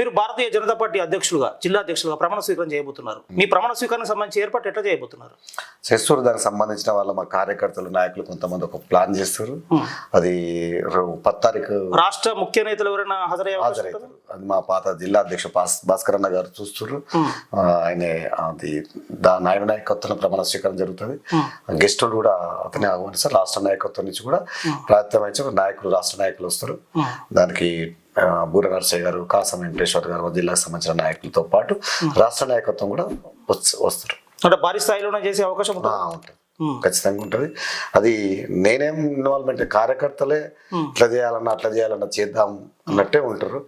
మీరు భారతీయ జనతా పార్టీ అధ్యక్షులుగా జిల్లా అధ్యక్షులుగా ప్రమాణ స్వీకారం చేయబోతున్నారు. మీ ప్రమాణ స్వీకారానికి సంబంధించి ఏర్పాటు ఎట్లా చేయబోతున్నారు? చేస్తారు దానికి సంబంధించిన వాళ్ళ మా కార్యకర్తలు నాయకులు కొంతమంది ఒక ప్లాన్ చేస్తారు. అది పది తారీఖు రాష్ట్ర ముఖ్య నేతలు ఎవరైనా హాజరయ్యే అవకాశం ఉంటుందా? హాజరవుతారు అది మా పాత జిల్లా అధ్యక్షుడు భాస్ భాస్కర్ అన్న గారు చూస్తున్నారు. ఆయన అది దా నాయన నాయకత్వం ప్రమాణ స్వీకారం జరుగుతుంది. గెస్టులు కూడా అతనే ఆహ్వానిస్తారు. రాష్ట్ర నాయకత్వం నుంచి కూడా ప్రాంతం నుంచి ఒక నాయకులు రాష్ట్ర నాయకులు వస్తారు. దానికి బూర నరసయ్య గారు కాసం వెంకటేశ్వర్ గారు మా జిల్లాకు సంబంధించిన నాయకులతో పాటు రాష్ట్ర నాయకత్వం కూడా వస్- వస్తారు. అంటే భారీ స్థాయిలోనే చేసే అవకాశం ఉంటుంది. ఉంటుంది ఖచ్చితంగా ఉంటుంది. అది నేనేం ఇన్వాల్వ్మెంట్ కార్యకర్తలే ఇట్లా చేయాలన్నా అట్లా చేయాలన్నా చేద్దాం అన్నట్టే ఉంటారు.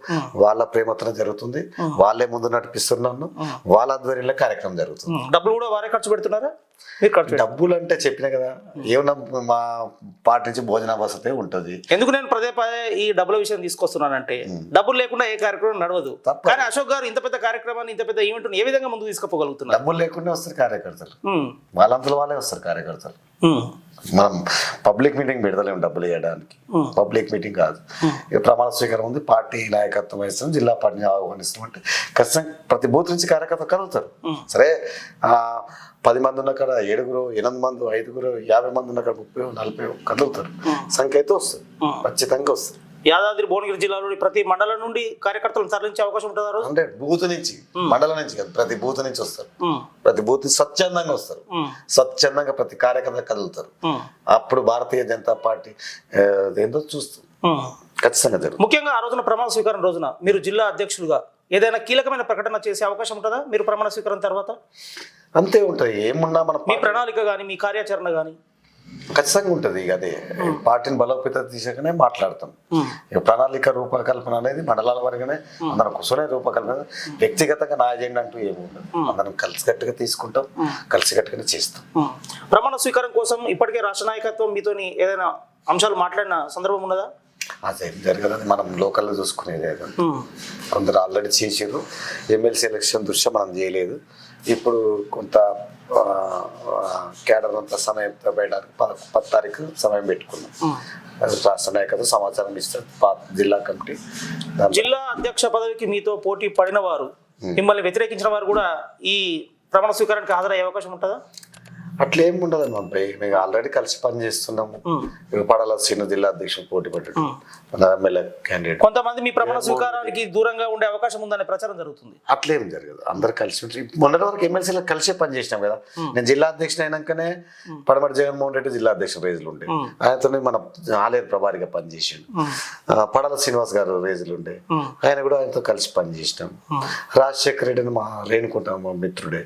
వాళ్ళ ప్రేమతోనే జరుగుతుంది. వాళ్ళే ముందు నడిపిస్తున్నాను వాళ్ళ ఆధ్వర్యంలో కార్యక్రమం జరుగుతుంది. డబ్బులు కూడా వారే ఖర్చు పెడుతున్నారా? డబ్బులు అంటే చెప్పిన కదా ఏమన్నా మా పార్టీ నుంచి భోజన వసతి ఉంటుంది. ఎందుకు నేను పదే పదే ఈ డబ్బుల విషయం తీసుకొస్తున్నానంటే డబ్బులు లేకుండా ఏ కార్యక్రమం నడవదు. కానీ అశోక్ గారు ఇంత పెద్ద కార్యక్రమాన్ని ఇంత పెద్ద ఈవెంట్ ఏ విధంగా ముందుకు తీసుకుపోగలుగుతున్నారు? డబ్బులు లేకుండా వస్తారు కార్యకర్తలు. వాళ్ళంతలో వాళ్ళే వస్తారు కార్యకర్తలు. మనం పబ్లిక్ మీటింగ్ పెడతలేము డబ్బులు ఇవ్వడానికి పబ్లిక్ మీటింగ్ కాదు. ప్రమాణ స్వీకారం ఉంది పార్టీ నాయకత్వం వహిస్తాం జిల్లా పార్టీని ఆహ్వానిస్తాం అంటే ఖచ్చితంగా ప్రతి బూత్ నుంచి కార్యకర్తలు కలుగుతారు. సరే ఆ పది మంది ఉన్న కాడ ఏడుగురు ఎనిమిది మంది ఐదుగురు యాభై మంది ఉన్న కాడ ముప్పై నలభై కలుగుతారు సంఖ్య అయితే వస్తుంది. ఖచ్చితంగా వస్తుంది. యాదాద్రి భువనగిరి జిల్లాలోని ప్రతి మండలం నుండి కార్యకర్తలను తరలించే అవకాశం ఉంటుంది అంటే బూత్ నుంచి మండలం నుంచి కాదు ప్రతి బూత్ నుంచి వస్తారు. ప్రతి బూత్ స్వచ్ఛందంగా వస్తారు. స్వచ్ఛందంగా ప్రతి కార్యకర్త కదులుతారు. అప్పుడు భారతీయ జనతా పార్టీ ఏందో చూస్తుంది. ఖచ్చితంగా జరుగుతుంది. ముఖ్యంగా ఆ రోజున ప్రమాణ స్వీకారం రోజున మీరు జిల్లా అధ్యక్షులుగా ఏదైనా కీలకమైన ప్రకటన చేసే అవకాశం ఉంటుందా? మీరు ప్రమాణ స్వీకారం తర్వాత? అంతే ఉంటుంది ఏమున్నా మన మీ ప్రణాళిక కానీ మీ కార్యాచరణ కానీ ఖచ్చితంగా ఉంటుంది ఇక అదే. పార్టీని బలోపేతం తీసాకనే మాట్లాడతాం. ఇక ప్రణాళిక రూపకల్పన అనేది మండలాల వరకునే అందరం కూర్చొనే రూపకల్పన. వ్యక్తిగతంగా నా ఎజెండా అంటూ ఏమి ఉండదు. అందరం కలిసికట్టుగా తీసుకుంటాం కలిసికట్టుగానే చేస్తాం. ప్రమాణ స్వీకారం కోసం ఇప్పటికే రాష్ట్ర నాయకత్వం మీతోని ఏదైనా అంశాలు మాట్లాడిన సందర్భం ఉన్నదా? అదేం జరగదు మనం లోకల్లో చూసుకునేది కొందరు ఆల్రెడీ చేసారు ఎమ్మెల్సీ ఎలక్షన్ దృష్ట్యా మనం చేయలేదు. ఇప్పుడు కొంత కేడర్ అంతా సమయం పెట్టడానికి పద పది తారీఖు సమయం పెట్టుకున్నాం. రాష్ట్ర నాయకత్వం సమాచారం ఇస్తారు జిల్లా కమిటీ. జిల్లా అధ్యక్ష పదవికి మీతో పోటీ పడిన వారు మిమ్మల్ని వ్యతిరేకించిన వారు కూడా ఈ ప్రమాణ స్వీకారానికి హాజరయ్యే అవకాశం ఉంటుందా? అట్లా ఉండదు అబ్బాయి. మేము ఆల్రెడీ కలిసి పని చేస్తున్నాము. పడాల శ్రీను జిల్లా అధ్యక్షుడు పోటీ పడ్డాడు. మన ఎమ్మెల్యే క్యాండిడేట్ కొంతమంది మీ ప్రమాణ స్వీకారానికి దూరంగా ఉండే అవకాశం ఉందనే ప్రచారం జరుగుతుంది. అట్లేం జరగదు. అందరు కలిసి ఉంటారు మొన్నటి వరకు ఎమ్మెల్సీలో కలిసే పని చేసినాం కదా. నేను జిల్లా అధ్యక్షుడు అయినాకనే పడమటి జగన్మోహన్ రెడ్డి జిల్లా అధ్యక్షుడు రేజులు ఉండే. ఆయనతోనే మన ఆలయ ప్రభారిగా పనిచేసాడు పడాల శ్రీనివాస్ గారు రేజులు ఉండే. ఆయన కూడా ఆయనతో కలిసి పని చేసినాం. రాజశేఖర రెడ్డి అని మా రేణుకుంట మా మిత్రుడే.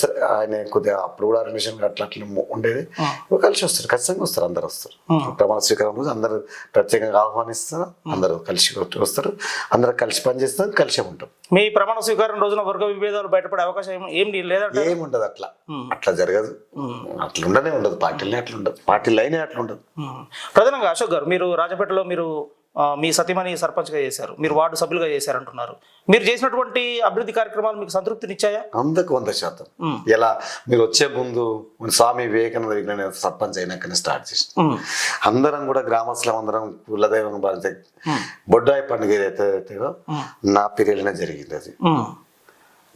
సరే ఆయన కొద్దిగా అప్పుడు కూడా అడ్మిషన్ అట్లా అట్లా ఉండేది. ఇప్పుడు కలిసి వస్తారు ఖచ్చితంగా వస్తారు అందరు వస్తారు. ప్రమాణ స్వీకారం రోజు అందరూ ప్రత్యేకంగా ఆహ్వానిస్తారు అందరూ కలిసి వస్తారు. అందరూ కలిసి పనిచేస్తారు కలిసే ఉంటాం. మీ ప్రమాణ స్వీకారం రోజున వర్గ విభేదాలు బయటపడే అవకాశం ఏం- లేదంటే ఏముండదు అట్లా. అట్లా జరగదు. అట్లా ఉండనే ఉండదు. పార్టీలనే అట్లా ఉండదు. పార్టీలు అయినా అట్లా ఉండదు. ప్రధానంగా అశోక్ గారు మీరు రాజపేటలో మీరు మీ సతీమణి సర్పంచ్గా చేశారు. మీరు వార్డు సభ్యులుగా చేశారంటున్నారు. మీరు చేసినటువంటి అభివృద్ధి కార్యక్రమాలు మీకు సంతృప్తినిచ్చాయా? వందకు వంద శాతం. ఎలా? మీరు వచ్చే ముందు స్వామి వివేకానంద విజ్ఞాన సర్పంచ్ అయినాకనే స్టార్ట్ చేసిన. అందరం కూడా గ్రామస్తులం అందరం కులదైవం బొడ్డాయి పండుగ ఏదైతే నా పీరియడ్లోనే జరిగింది అది.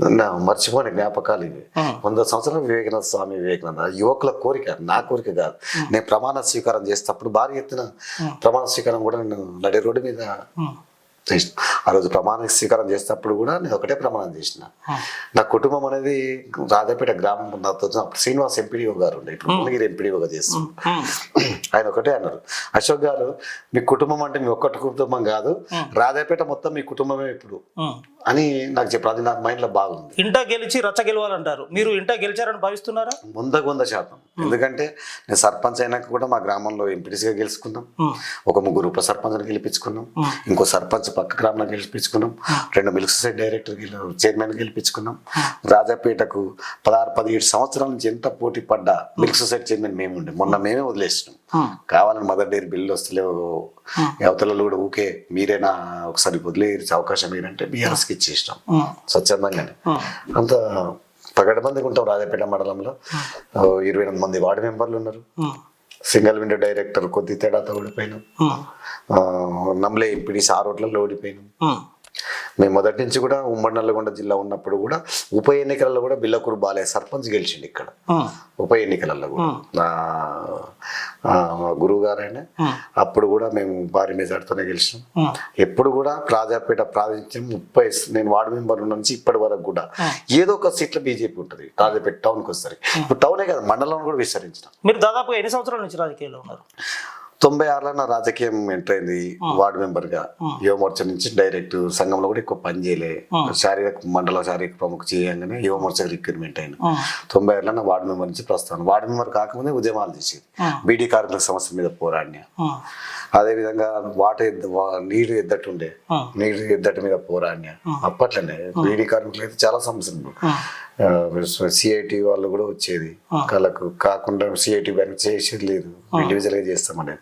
నా మర్చిపోని జ్ఞాపకాలు ఇవి. వంద సంవత్సరాలు వివేకానంద స్వామి వివేకానంద యువకుల కోరిక నా కోరిక కాదు. నేను ప్రమాణ స్వీకారం చేసేటప్పుడు భారీ ఎత్తున ప్రమాణ స్వీకారం కూడా నేను నడి రోడ్డు మీద ఆ రోజు ప్రమాణ స్వీకారం చేసేటప్పుడు కూడా నేను ఒకటే ప్రమాణం చేసిన. నా కుటుంబం అనేది రాజాపేట గ్రామం అప్పుడు శ్రీనివాస్ ఎంపీడీఓ గారు ఉండే. ఇప్పుడు భువనగిరి ఎంపీడీఓగా చేస్తాం ఆయన ఒకటే అన్నారు. అశోక్ గారు మీ కుటుంబం అంటే మీ ఒక్కటి కుటుంబం కాదు. రాజాపేట మొత్తం మీ కుటుంబమే ఇప్పుడు. అని నాకు చెప్పారు. అది నాకు మైండ్లో బాగుంది. ఇంట గెలిచి రచ్చ గెలవాలంటారు. మీరు ఇంట గెలిచారని భావిస్తున్నారా? వందకు వంద శాతం. ఎందుకంటే నేను సర్పంచ్ అయినాక కూడా మా గ్రామంలో ఎంపీటీసీగా గెలుచుకున్నాం. ఒక ముగ్గురు ఉప సర్పంచ్ని గెలిపించుకున్నాం. ఇంకో సర్పంచ్ పక్క గ్రామంలో గెలిపించుకున్నాం. రెండు మిల్క్ సొసైటీ డైరెక్టర్ చైర్మన్ గెలిపించుకున్నాం. రాజాపేటకు పదహారు పదిహేడు సంవత్సరాల నుంచి ఎంత పోటీ పడ్డా మిల్క్ సొసైటీ చైర్మన్ మేము ఉండే మొన్న మేమే వదిలేసినాం. కావాలని మదర్ డైరీ బిల్లు వస్తలేవు అవతలలో కూడా ఊకే మీరేనా ఒకసారి వదిలేసి అవకాశం ఏంటంటే బీఆర్ఎస్కి ఇచ్చేసినాం. స్వచ్ఛందంగానే. అంత పగడ మందికి ఉంటాం రాజాపేట మండలంలో. ఇరవై ఎనిమిది మంది వార్డు మెంబర్లు ఉన్నారు. సింగిల్ విండో డైరెక్టర్ కొద్ది తేడాతో ఓడిపోయినాం. ఆ, నమ్లే ఎంపీడీస్ ఆ రోడ్లలో ఓడిపోయినాం. మేము మొదటి నుంచి కూడా ఉమ్మడి నల్లగొండ జిల్లా ఉన్నప్పుడు కూడా ఉప ఎన్నికలలో కూడా బిల్లకూరు బాలయ్య సర్పంచ్ గెలిచిండు ఇక్కడ. ఉప ఎన్నికలలో కూడా. గురువు గారైనా అప్పుడు కూడా మేము భారీ మెజార్టీతోనే గెలిచినాం. ఎప్పుడు కూడా రాజాపేట ప్రాతినిధ్యం ముప్పై నేను వార్డు మెంబర్ నుంచి ఇప్పటి వరకు కూడా ఏదో ఒక సీట్లో బీజేపీ ఉంటుంది. రాజాపేట టౌన్కి వస్తారు ఇప్పుడు టౌనే కదా మండలం కూడా విస్తరించిన. మీరు దాదాపుగా ఎన్ని సంవత్సరాల నుంచి రాజకీయాల్లో ఉన్నారు? తొంభై ఆరులో నా రాజకీయం ఎంటర్ అయింది వార్డు మెంబర్గా యువమోర్చ నుంచి డైరెక్ట్ సంఘంలో కూడా ఎక్కువ పని చేయలే. శారీరక మండల శారీరక ప్రముఖ చేయంగానే యువమోర్చ రిక్రూట్మెంట్ అయిన ఉమ్, తొంభై ఆరులో నా వార్డు మెంబర్ నుంచి ప్రస్తుతం వార్డు మెంబర్ కాకముందే ఉద్యమాలు చేసేది. బీడీ కార్మికుల సమస్య మీద పోరాడిన. అదేవిధంగా వాటర్ నీరు ఎద్దటి ఉండే. నీరు ఎద్దటి మీద పోరాడిన. అప్పట్లోనే బీడీ కార్మికులు అయితే చాలా సమస్యలు సిఐటి వాళ్ళు కూడా వచ్చేది. కళ్ళకు కాకుండా సిఐటి బ్యాంక్ చేసేది లేదు. ఇండివిజువల్గా చేస్తామనేది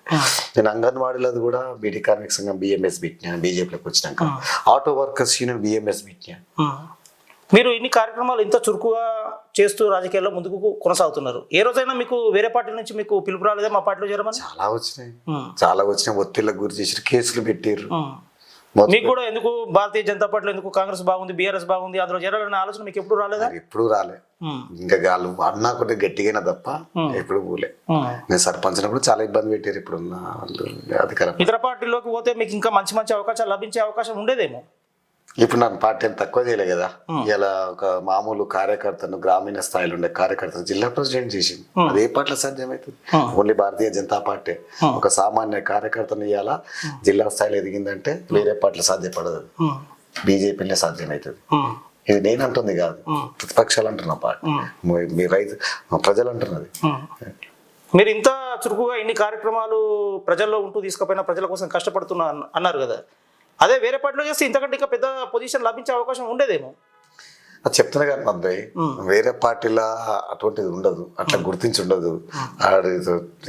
నేను అంగన్వాడీలో కూడా బీడీ కార్మిక సంఘం బిఎంఎస్ పెట్టినా బీజేపీలోకి వచ్చినాక. ఆటో వర్కర్స్ యూనియన్ బిఎంఎస్ పెట్టినా. మీరు ఇన్ని కార్యక్రమాలు ఇంత చురుకుగా చేస్తూ రాజకీయాల్లో ముందుకు కొనసాగుతున్నారు. ఏ రోజైనా మీకు వేరే పార్టీ నుంచి మీకు పిలుపు రాలేదా మా పార్టీలో చేరమని? చాలా వచ్చినాయి. చాలా వచ్చినాయి. ఒత్తిళ్ళకు గురి చేసి కేసులు పెట్టారు. మీకు కూడా ఎందుకు భారతీయ జనతా పార్టీలో ఎందుకు కాంగ్రెస్ బాగుంది బీఆర్ఎస్ బాగుంది అందులో చేరాలనే ఆలోచన మీకు ఎప్పుడు రాలేదా? ఎప్పుడు రాలే. ఇంకా గాలు అన్నా కొద్దిగా గట్టిగానే తప్ప ఎప్పుడు పోలే. నేను సర్పంచ్ చాలా ఇబ్బంది పెట్టారు ఇప్పుడు ఉన్న వాళ్ళు అధికారం ఇతర పార్టీలోకి పోతే మీకు ఇంకా మంచి మంచి అవకాశాలు లభించే అవకాశం ఉండేదేమో? ఇప్పుడు నన్ను పార్టీ ఏం తక్కువ చేయలే కదా. ఇలా ఒక మామూలు కార్యకర్తను గ్రామీణ స్థాయిలో ఉండే కార్యకర్తను జిల్లా ప్రెసిడెంట్ చేసింది. అది ఏ పార్టీలో సాధ్యమవుతుంది ఓన్లీ భారతీయ జనతా పార్టీ. ఒక సామాన్య కార్యకర్తను ఇవాళ జిల్లా స్థాయిలో ఎదిగిందంటే వేరే పార్టీలో సాధ్యపడదు. ఉమ్, బీజేపీలో సాధ్యమవుతుంది. ఇది నేను అంటుంది కాదు. ప్రతిపక్షాలు అంటున్నా పార్టీ మీ- రైతు ప్రజలు అంటున్నది. మీరు ఇంత చురుకుగా ఇన్ని కార్యక్రమాలు ప్రజల్లో ఉంటూ తీసుకుపోయిన ప్రజల కోసం కష్టపడుతున్నా అన్న- అన్నారు కదా. అదే వేరే పార్టీలో చేస్తే ఇంతకంటే ఇంకా పెద్ద పొజిషన్ లభించే అవకాశం ఉండేదేమో. చెప్తున్నా కదా అబ్బాయి వేరే పార్టీలా అటువంటిది ఉండదు అట్లా గుర్తించి ఉండదు.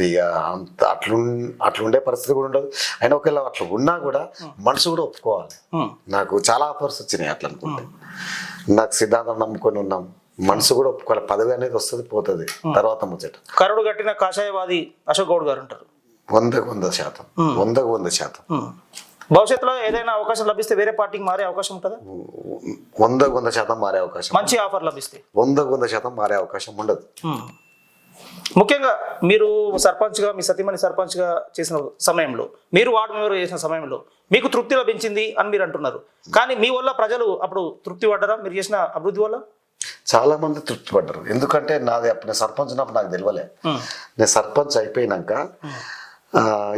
ఇక అంత అట్లు అట్లుండే పరిస్థితి కూడా ఉండదు. అయినా ఒకవేళ అట్లా ఉన్నా కూడా మనసు కూడా ఒప్పుకోవాలి. నాకు చాలా ఆఫర్స్ వచ్చినాయి అట్లా అనుకుంటే. నాకు సిద్ధాంతం నమ్ముకొని ఉన్నాం. మనసు కూడా ఒప్పుకోవాలి. పదవి అనేది వస్తుంది పోతుంది. తర్వాత ముచ్చట. కరడు కట్టిన కాషాయవాది అశోక్ గౌడ్ గారు ఉంటారు. వందకు వంద శాతం. వందకు వంద శాతం. భవిష్యత్తులో ఏదైనా అవకాశం లభిస్తే వేరే పార్టీకి మారే అవకాశం ఉంటుందా? వందకు వంద శాతం మారే అవకాశం మంచి ఆఫర్ లభిస్తే. వందకు వంద శాతం మారే అవకాశం ఉండదు. ముఖ్యంగా మీరు సర్పంచ్గా మీ సతీమణి సర్పంచ్గా చేసిన సమయంలో మీరు వార్డు మెంబర్ చేసిన సమయంలో మీకు తృప్తి లభించింది అని మీరు అంటున్నారు. కానీ మీ వల్ల ప్రజలు అప్పుడు తృప్తి పడ్డారా? మీరు చేసిన అభివృద్ధి వల్ల? చాలా మంది తృప్తి పడ్డారు. ఎందుకంటే నాది అప్పుడు నేను సర్పంచ్ ఉన్నప్పుడు నాకు తెలియలే. నేను సర్పంచ్ అయిపోయినాక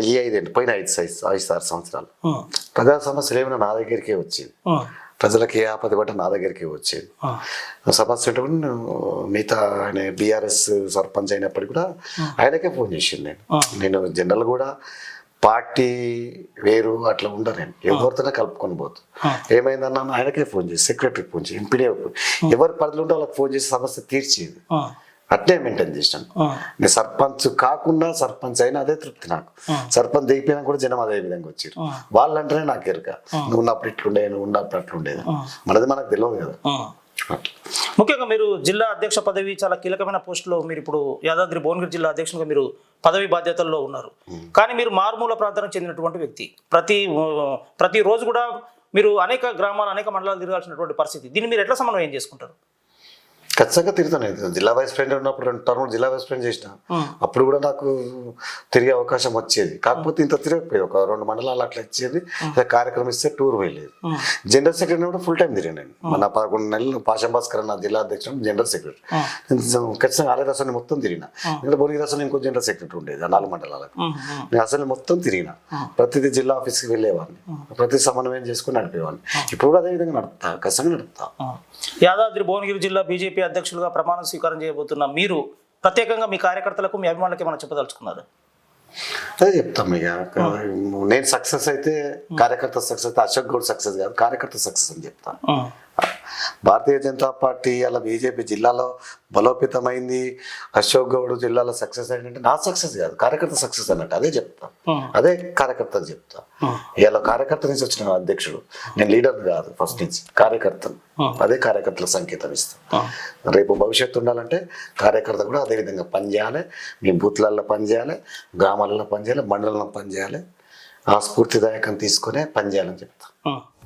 ఈ ఐదేంటి? పోయిన ఐదు సైజ్ ఐదు ఆరు సంవత్సరాలు. ప్రజా సమస్యలు ఏమైనా నా దగ్గరికే వచ్చేది. ప్రజలకు ఏ ఆపద పట్ట నా దగ్గరికే వచ్చేది. సమస్య కూడా మిగతా ఆయన బీఆర్ఎస్ సర్పంచ్ అయినప్పటికీ కూడా ఆయనకే ఫోన్ చేసింది నేను. నేను జనరల్ కూడా పార్టీ వేరు అట్లా ఉండను నేను. ఎవరితోనే కలుపుకొని పోతు. ఏమైందన్నా ఆయనకే ఫోన్ చేసి సెక్రటరీకి ఫోన్ చేసి ఎంపీడీ ఎవరి పరిధిలో ఉంటే వాళ్ళకి ఫోన్ చేసి సమస్య తీర్చేది. అట్నే మెయింటైన్ చేసినాను. నేను సర్పంచ్ కాకుండా సర్పంచ్ అయినా అదే తృప్తి నాకు. సర్పంచ్ దిగిపోయినా కూడా జనం అదే విధంగా వచ్చారు. వాళ్ళంటేనే నాకు ఎరుక. నువ్వు ఉన్నప్పుడు ఇట్లుండే నువ్వు ఉన్నప్పుడు అట్లుండేది మనది మనకు తెలియదు కదా. ముఖ్యంగా మీరు జిల్లా అధ్యక్ష పదవి చాలా కీలకమైన పోస్టులో మీరు ఇప్పుడు యాదాద్రి భువనగిరి జిల్లా అధ్యక్షునిగా మీరు పదవి బాధ్యతల్లో ఉన్నారు. కానీ మీరు మారుమూల ప్రాంతానికి చెందినటువంటి వ్యక్తి. ప్రతి ప్రతి రోజు కూడా మీరు అనేక గ్రామాలు అనేక మండలాలు తిరగాల్సినటువంటి పరిస్థితి. దీన్ని మీరు ఎట్లా సమన్వయం చేసుకుంటారు? ఖచ్చితంగా తిరుగుతాను. జిల్లా వైస్ ప్రెసిడెంట్ ఉన్నప్పుడు రెండు టర్మ్ జిల్లా వైస్ ప్రెసిడెంట్ చేసిన. అప్పుడు కూడా నాకు తిరిగే అవకాశం వచ్చేది. కాకపోతే ఇంత తిరగకపోయేది. ఒక రెండు మండలాలు అట్లా ఇచ్చేది. కార్యక్రమం ఇస్తే టూర్ వెళ్ళేది జనరల్ సెక్రటరీ కూడా ఫుల్ టైం తిరిగాను మన పదకొండు నెలలు పాషా భాస్కర్ నా జిల్లా అధ్యక్షుడు జనరల్ సెక్రటరీ. ఖచ్చితంగా ఆలయ రసాన్ని మొత్తం తిరిగిన. ఇంకా భువనగిరి రసాన్ని ఇంకో జనరల్ సెక్రటరీ ఉండేది. ఆ నాలుగు మండలాలకు. నేను అసలు మొత్తం తిరిగిన. ప్రతిదీ జిల్లా ఆఫీస్కి వెళ్ళేవాడిని. ప్రతి సమన్వయం చేసుకుని నడిపేవాడిని. ఇప్పుడు కూడా అదే విధంగా నడుపుతా. ఖచ్చితంగా నడుపుతా. యాదాద్రి భువనగిరి జిల్లా బీజేపీ అధ్యక్షులుగా ప్రమాణ స్వీకారం చేయబోతున్న మీరు ప్రత్యేకంగా మీ కార్యకర్తలకు మీ అభిమానులకి ఏమైనా చెప్పదలుచుకున్నారు? అదే చెప్తాం ఇక. నేను సక్సెస్ అయితే కార్యకర్త సక్సెస్ అయితే అశోక్ గౌడ్ సక్సెస్ కాదు కార్యకర్త సక్సెస్ అని చెప్తాను. భారతీయ జనతా పార్టీ అలా బీజేపీ జిల్లాలో బలోపేతమైంది. అశోక్ గౌడ్ జిల్లాలో సక్సెస్ అయిందంటే నా సక్సెస్ కాదు కార్యకర్త సక్సెస్ అన్నట్టు అదే చెప్తా. అదే కార్యకర్తకు చెప్తా. ఇలా కార్యకర్త నుంచి వచ్చిన అధ్యక్షుడు నేను లీడర్ కాదు ఫస్ట్ నుంచి కార్యకర్తను. అదే కార్యకర్తల సంకేతం ఇస్తాను రేపు భవిష్యత్తు ఉండాలంటే కార్యకర్త కూడా అదే విధంగా పనిచేయాలి మీ బూత్లలో పనిచేయాలి గ్రామాలలో పనిచేయాలి మండలంలో పనిచేయాలి ఆ స్ఫూర్తిదాయకం తీసుకునే పనిచేయాలని subscribe.